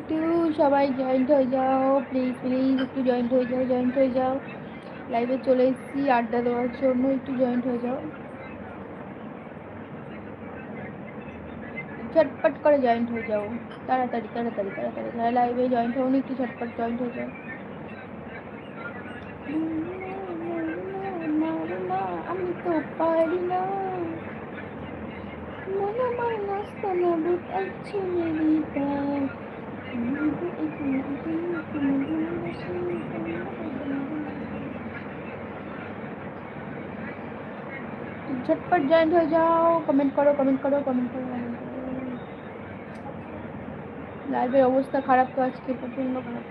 একটু সবাই জয়েন্ট হয়ে যাও প্লিজ প্লিজ একটু জয়েন্ট হয়ে যাও জয়েন্ট হয়ে যাও। লাইভে চলে এসেছি, আড্ডা দেওয়ার জন্য একটু জয়েন্ট হয়ে যাও। ঝটপট করে জয়েন্ট হয়ে যাও। তাড়াতাড়ি তাড়াতাড়ি তাড়াতাড়ি। লাইভে জয়েন্ট হও একটু ঝটপট জয়েন্ট হয়ে যাও। আমি তো পারি না। মনে মনে নাস্তানা বুক আছে মেরি বাত झटपट जॉइंट हो जाओ कमेंट करो कमेंट करो कमेंट करो कमेंट करो লাইভের অবস্থা খারাপ তো আজকে প্রচন্ড খারাপ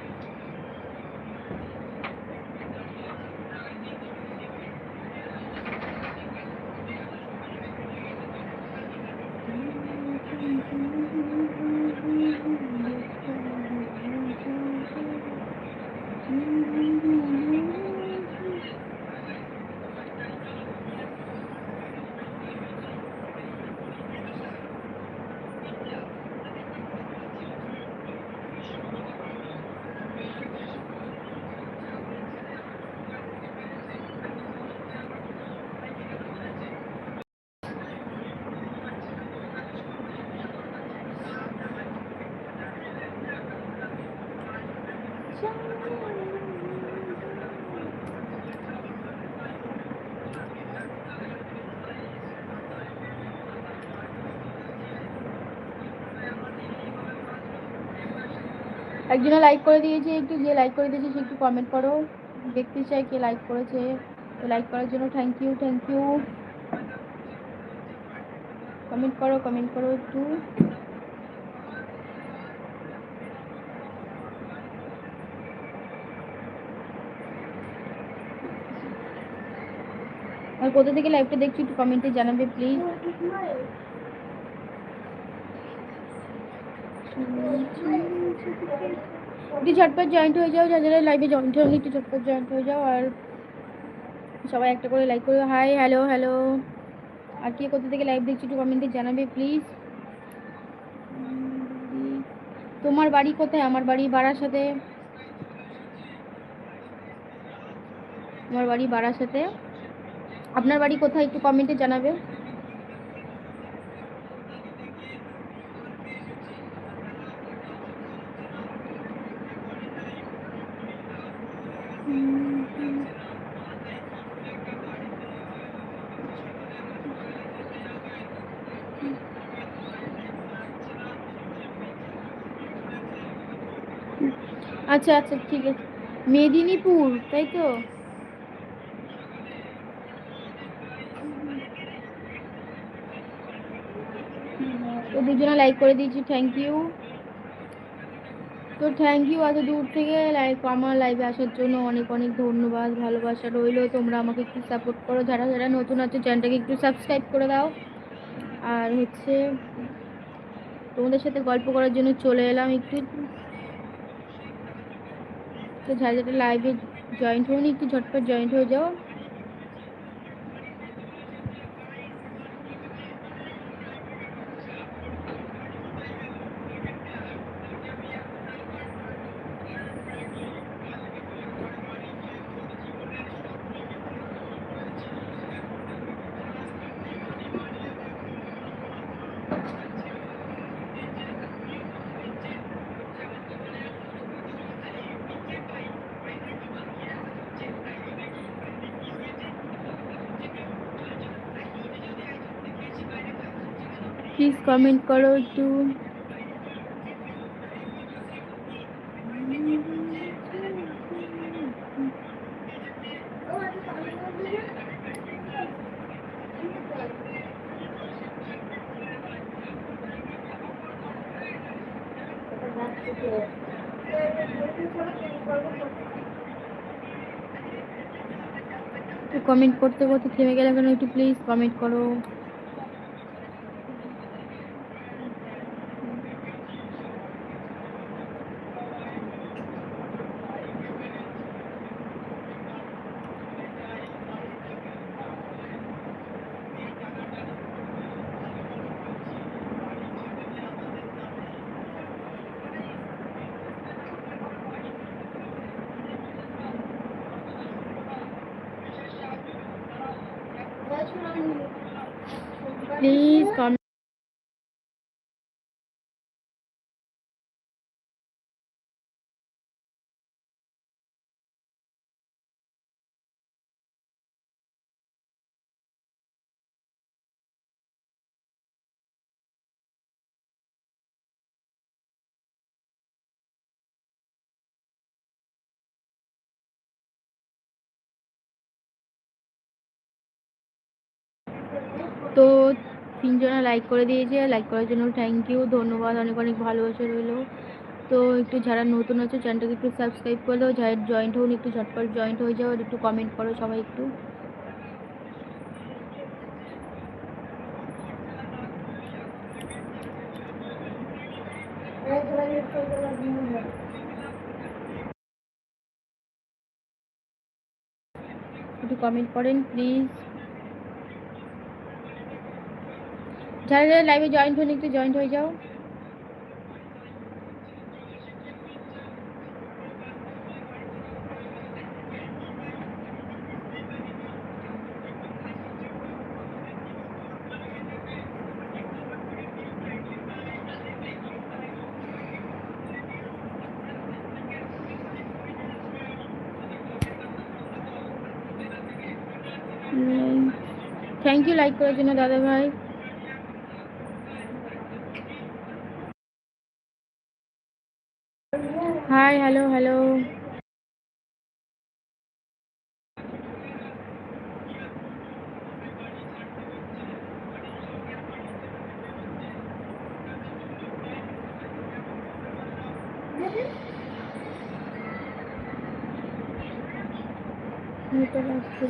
একজনে লাইক করে দিয়েছে, একটু যে লাইক করে দিয়েছে সে একটু কমেন্ট করো। দেখতে চাই কে লাইক করেছে। তো লাইক করার জন্য thank you thank you comment করো কমেন্ট করো একটু। আর কোথা থেকে লাইভটা দেখছি একটু কমেন্টে জানাবে প্লিজ একটু ঝটপট জয়েন্ট হয়ে যাও, যারা যারা লাইভে জয়েন্ট হয়নি, একটু ঝটপট জয়েন্ট হয়ে যাও আর সবাই একটা করে লাইক করো। হাই হ্যালো হ্যালো আর কে কোথা থেকে লাইভ দেখছি একটু কমেন্টে জানাবে প্লিজ তোমার বাড়ি কোথায়? আমার বাড়ি বারাসাতে। আমার বাড়ি বারাসাতে। আপনার বাড়ি কোথায় একটু কমেন্টে জানাবে। আচ্ছা আচ্ছা ঠিক আছে। মেদিনীপুর, তাই তো? তো দুজনে লাইক করে দিয়েছি থ্যাংক ইউ তো থ্যাংক ইউ এত দূর থেকে লাইক আমার লাইভে আসার জন্য অনেক অনেক ধন্যবাদ, ভালোবাসা রইল। তোমরা আমাকে একটু সাপোর্ট করো। যারা যারা নতুন আছে চ্যানেলটাকে একটু সাবস্ক্রাইব করে দাও। আর হচ্ছে তোমাদের সাথে গল্প করার জন্য চলে এলাম একটু। তো যারা যারা লাইভে জয়েন্ট হয়নি একটু ঝটপট জয়েন্ট হয়ে যাও। কমেন্ট করো একটু। কমেন্ট করতে করতে থেমে গেলে কেন? একটু প্লিজ কমেন্ট করো। প্লিজ কমেন্ট তো তিনজনে লাইক করে দিয়েছে লাইক করার জন্য থ্যাংক ইউ ধন্যবাদ, অনেক অনেক ভালোবাসা রইল। তো একটু যারা নতুন আছে চ্যানেলটাকে একটু সাবস্ক্রাইব করে দাও, যারা জয়েন্ট হন একটু ঝটপট জয়েন্ট হয়ে যাও, আর একটু কমেন্ট করো সবাই একটু। একটু কমেন্ট করেন প্লিজ যারা যারা লাইভে জয়েন্ট হন একটু জয়েন্ট হয়ে যাও। থ্যাংক ইউ লাইক করার জন্য দাদা ভাই নিতে পারছি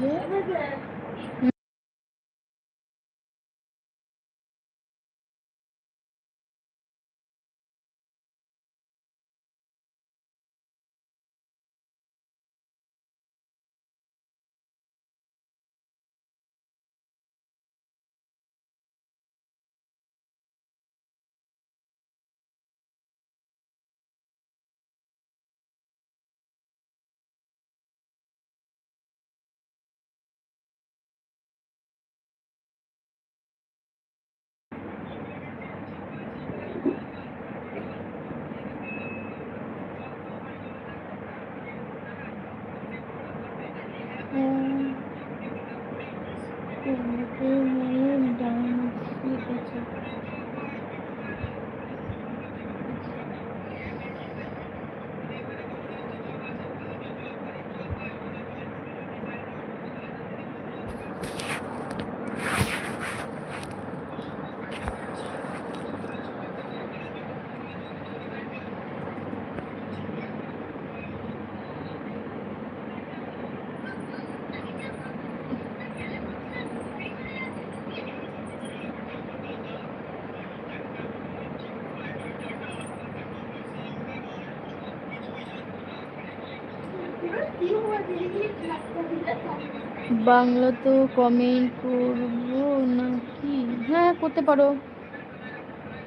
বাংলা তো কমেন্ট করব নাকি? হ্যাঁ করতে পারো।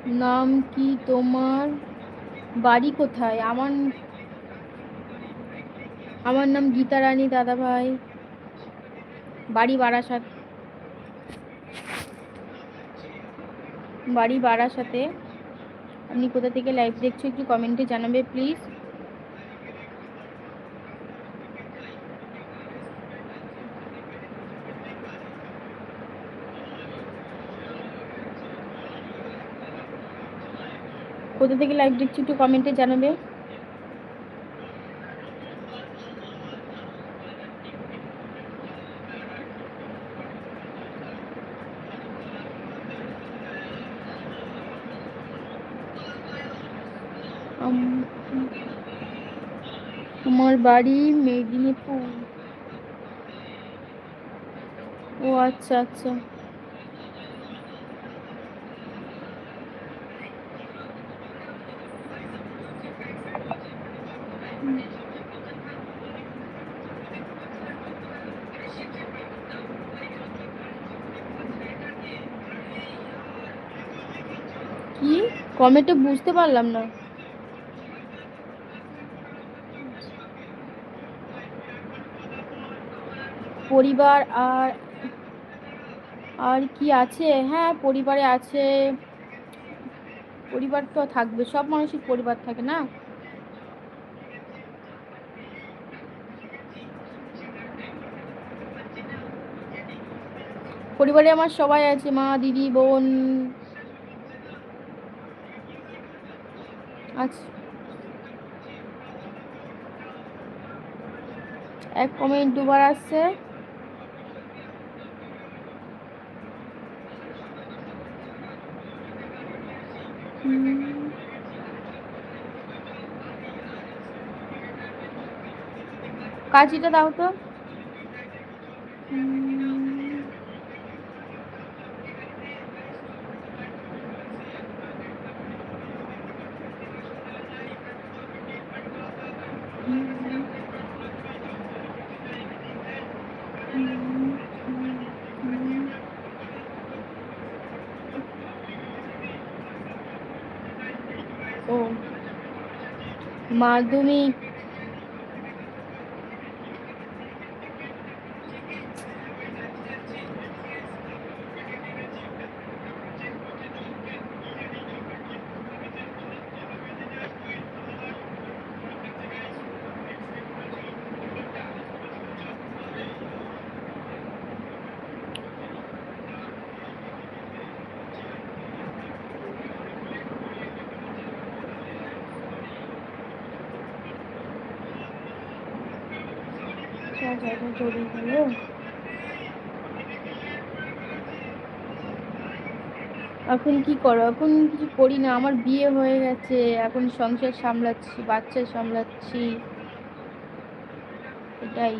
নাম কি তোমার? বাড়ি কোথায়? আমার আমার নাম গীতা রানী দাদা ভাই। বাড়ি বারাসাত। বাড়ি বারাসাতে। আপনি কোথা থেকে লাইভ দেখছ একটু কমেন্টে জানাবে প্লিজ কোথা থেকে লাইভ দেখছি একটু কমেন্টে জানাবে। আমার বাড়ি মেদিনীপুর। ও আচ্ছা আচ্ছা কি কমেন্টে বুঝতে পারলাম না। পরিবার আর আর কি আছে? হ্যাঁ পরিবারে আছে। পরিবার তো থাকবে, সব মানুষের পরিবার থাকে না? পরিবারে আমার সবাই আছে, মা, দিদি, বোন আচ্ছা। এক কমেন্ট দুবার আসছে। কাঁচিটা দাও তো। হুম ও মাধ্যমিক এখন কি করো? এখন কিছু করি না। আমার বিয়ে হয়ে গেছে। এখন সংসার সামলাচ্ছি, বাচ্চা সামলাচ্ছি। এটাই।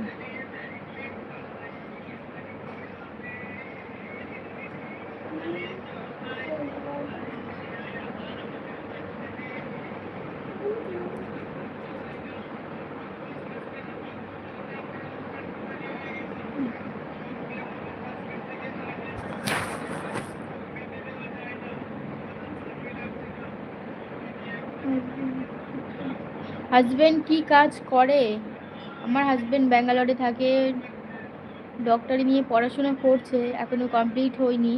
হাজবেন্ড কি কাজ করে? আমার হাজব্যান্ড ব্যাঙ্গালোরে থাকে ডক্টরি নিয়ে পড়াশোনা করছে, এখনও কমপ্লিট হয়নি।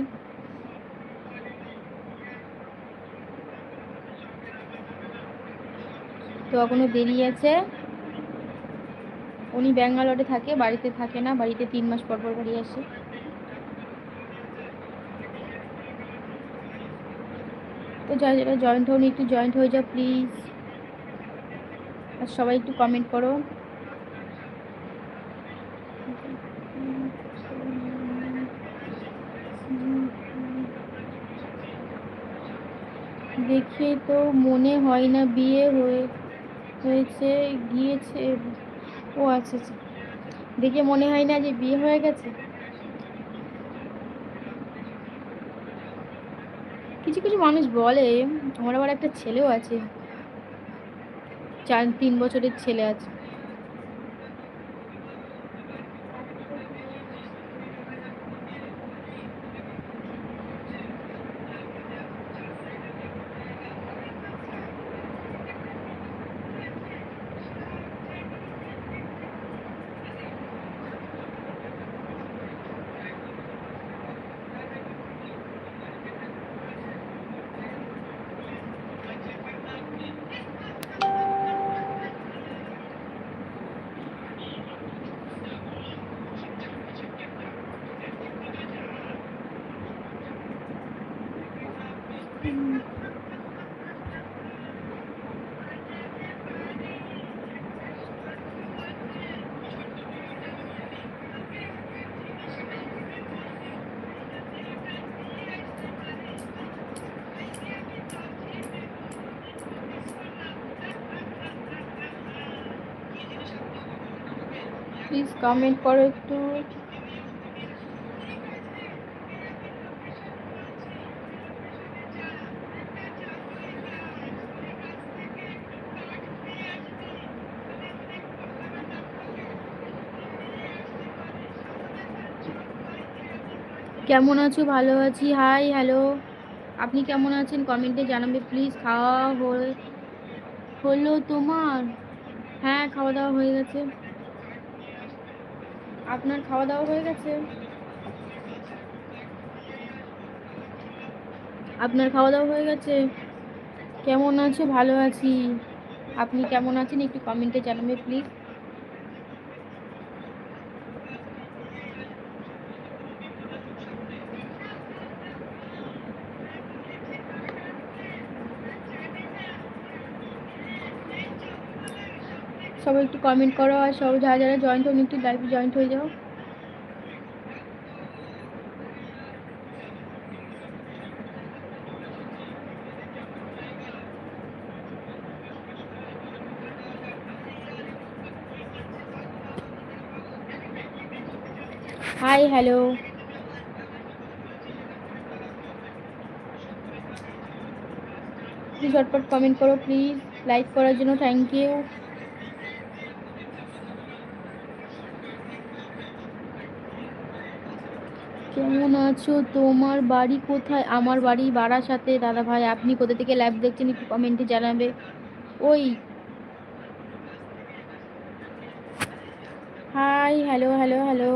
তো এখনও দেরি আছে। উনি ব্যাঙ্গালোরে থাকে, বাড়িতে থাকে না, বাড়িতে তিন মাস পর পর বাড়ি আসে। তো যারা জয়েন্ট হওনি একটু জয়েন্ট হয়ে যাও প্লিজ আর সবাই একটু কমেন্ট করো। দেখে তো মনে হয় না বিয়ে হয়ে, হয়েছে, গিয়েছে। ও আচ্ছা আচ্ছা। দেখে মনে হয় না যে বিয়ে হয়ে গেছে? কিছু কিছু মানুষ বলে, আমার আবার একটা ছেলেও আছে। চার তিন বছরের ছেলে আছে। প্লিজ কমেন্ট করো একটু কেমন আছো? ভালো আছি। হাই হ্যালো আপনি কেমন আছেন? কমেন্টে জানাবে প্লিজ খাওয়া হলো তোমার? হ্যাঁ খাওয়া দাওয়া হয়ে গেছে। আপনার খাওয়া দাওয়া হয়ে গেছে? আপনার খাওয়া দাওয়া হয়ে গেছে? কেমন আছে? ভালো আছি। আপনি কেমন আছেন? একটু কমেন্টে জানাবে প্লিজ সবাই একটু কমেন্ট করো আর সব যারা যারা জয়েন্ট হয়নি একটু লাইভে জয়েন্ট হয়ে যাও। হাই হ্যালো ঝটপট কমেন্ট করো প্লিজ লাইক করার জন্য থ্যাংক ইউ কেমন আছো? তোমার বাড়ি কোথায়? আমার বাড়ি সাথে দাদা ভাই, আপনি কোথা থেকে লাইভ দেখছেন একটু কমেন্টে জানাবে। ওই। Hi hello hello hello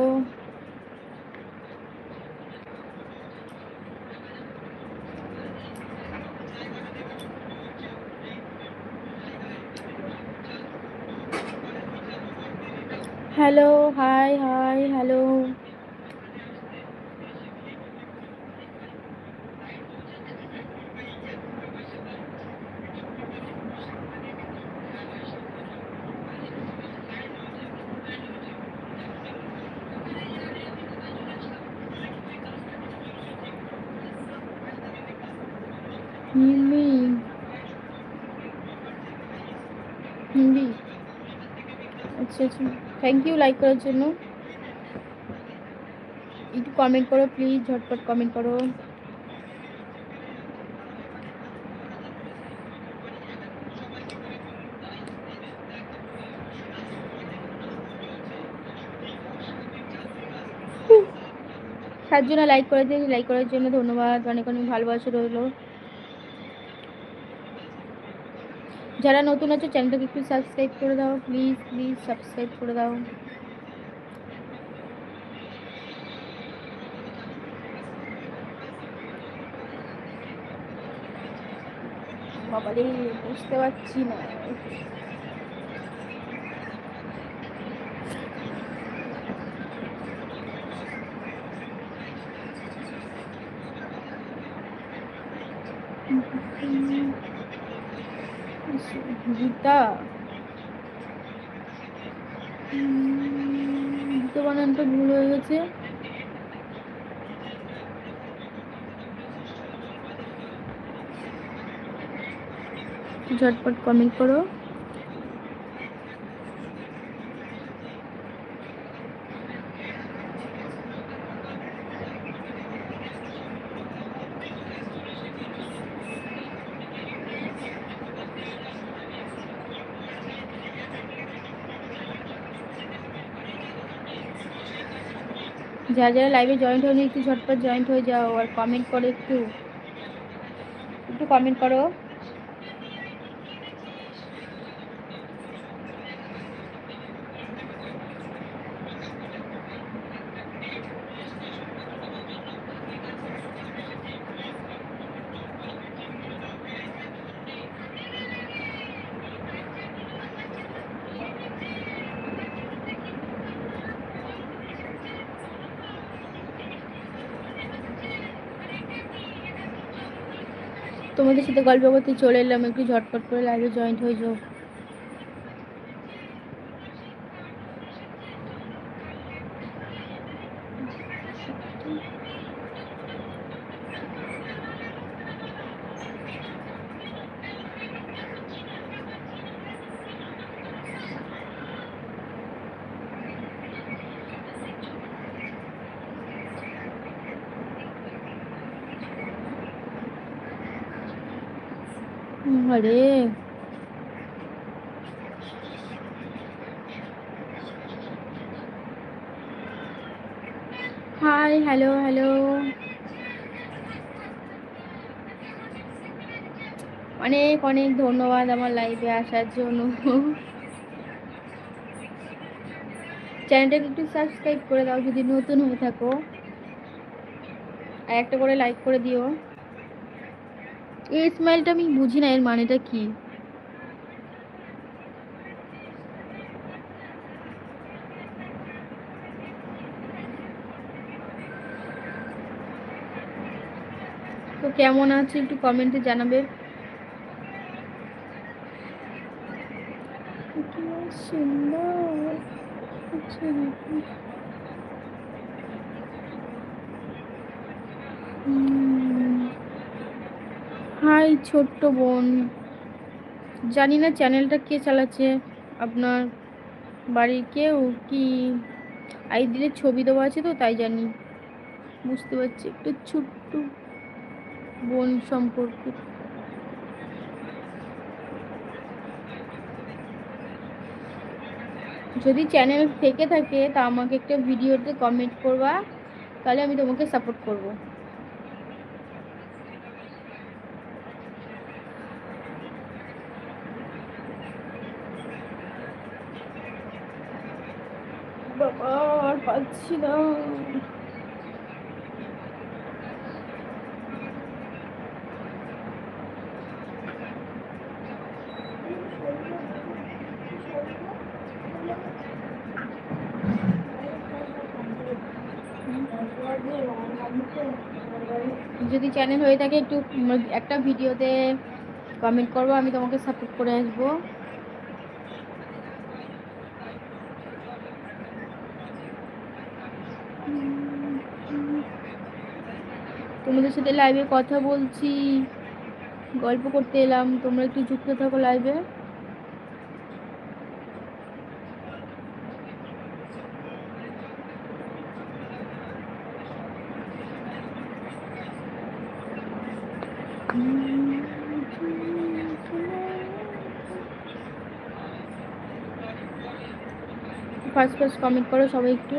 hello hi hi hello Hindi Hindi. আচ্ছা আচ্ছা। থ্যাংক ইউ লাইক করার জন্য। একটু কমেন্ট করো প্লিজ ঝটপট কমেন্ট করো। সাতজনে লাইক করে দিয়েছি লাইক করার জন্য ধন্যবাদ। অনেক অনেক ভালোবাসা রইল। যারা নতুন আছে চ্যানেলটাকে একটু সাবস্ক্রাইব করে দাও প্লিজ প্লিজ সাবস্ক্রাইব করে দাও। বাবারে, বুঝতে পারছি না। গীতা। গীতা বানানটা ভুল হয়ে গেছে। ঝটপট কমেন্ট করো। যারা যারা লাইভে জয়েন্ট হয়নি, একটু ঝটপট জয়েন্ট হয়ে যাও, আর কমেন্ট করো একটু। একটু কমেন্ট করো তোমাদের সাথে গল্প করতে চলে এলাম একটু ঝটপট করে লাইভে জয়েন্ট হয়ে যাও। আরে হাই হ্যালো হ্যালো অনেক অনেক ধন্যবাদ আমার লাইভে আসার জন্য। চ্যানেলটাকে একটু সাবস্ক্রাইব করে দাও যদি নতুন হয়ে থাকো। আর একটা করে লাইক করে দিও। এই স্মাইলটা আমি বুঝি না এর মানেটা কি? তো কেমন আছে একটু কমেন্টে জানাবে। সুন্দর। আচ্ছা হাই ছোট্ট বোন। জানি না চ্যানেলটা কে চালাচ্ছে, আপনার বাড়ির কেউ কি আইডির ছবি দেওয়া আছে তো তাই জানি। বুঝতে পারছি একটু ছোট্ট বোন সম্পর্কে। যদি চ্যানেল থেকে থাকে তা আমাকে একটা ভিডিওতে কমেন্ট করবা, তাহলে আমি তোমাকে সাপোর্ট করব। বাবা আর পাচ্ছি না। যদি চ্যানেল হয়ে থাকে, একটু একটা ভিডিওতে কমেন্ট করব, আমি তোমাকে সাপোর্ট করে আসব। তোমাদের সাথে লাইভে কথা বলছি। গল্প করতে এলাম। তোমরা একটু যুক্ত থাকো লাইভে ফার্স্ট ফার্স্ট কমেন্ট করো সবাই একটু।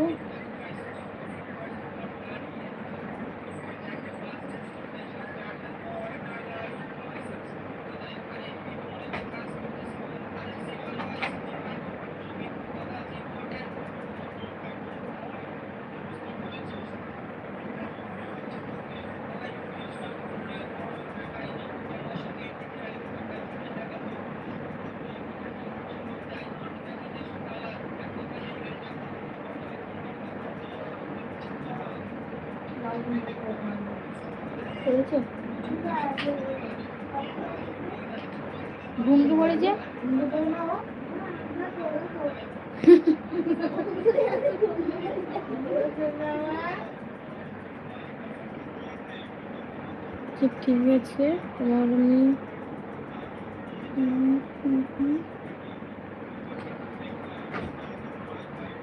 করেছ? ঘুম ঘুম যে। ঠিক আছে। তোমার আমি হুম, হুম, হুম।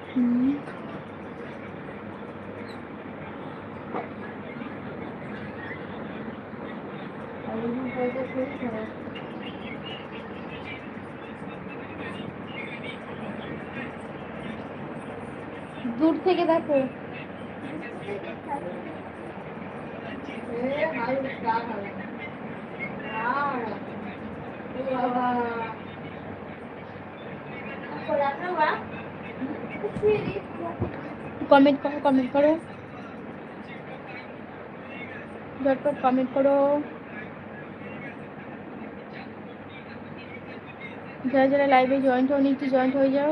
হুম। দূর থেকে দেখো। কমেন্ট করো কমেন্ট করো। ঝটপট কমেন্ট করো। যারা যারা লাইভে জয়েন্ট হও একটু জয়েন্ট হয়ে যাও।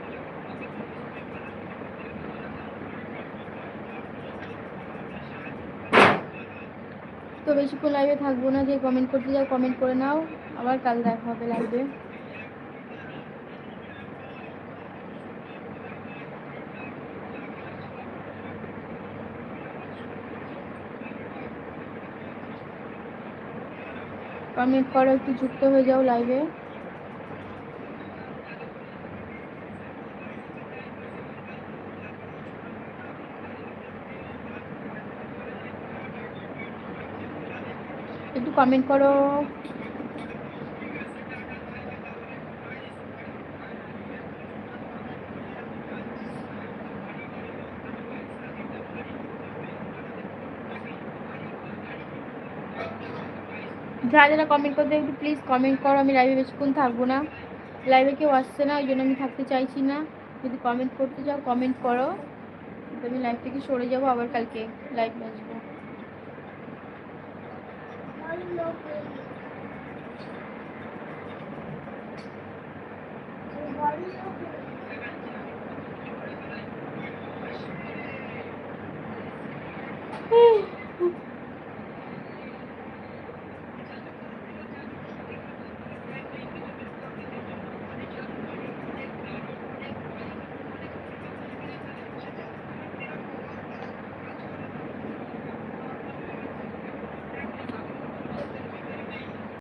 তো বেশিক্ষণ লাইভে থাকব না, যে কমেন্ট করতে যাও কমেন্ট করে নাও। আবার কাল দেখা হবে লাইভে কমেন্ট করো, একটু যুক্ত হয়ে যাও লাইভে একটু কমেন্ট করো। যারা যারা কমেন্ট করতে একটু প্লিজ কমেন্ট করো। আমি লাইভে বেশিক্ষণ থাকব না। লাইভে কেউ আসছে না, ওই জন্য আমি থাকতে চাইছি না। যদি কমেন্ট করতে চাও কমেন্ট করো। আমি লাইভ থেকে সরে যাব আবার কালকে। লাইভ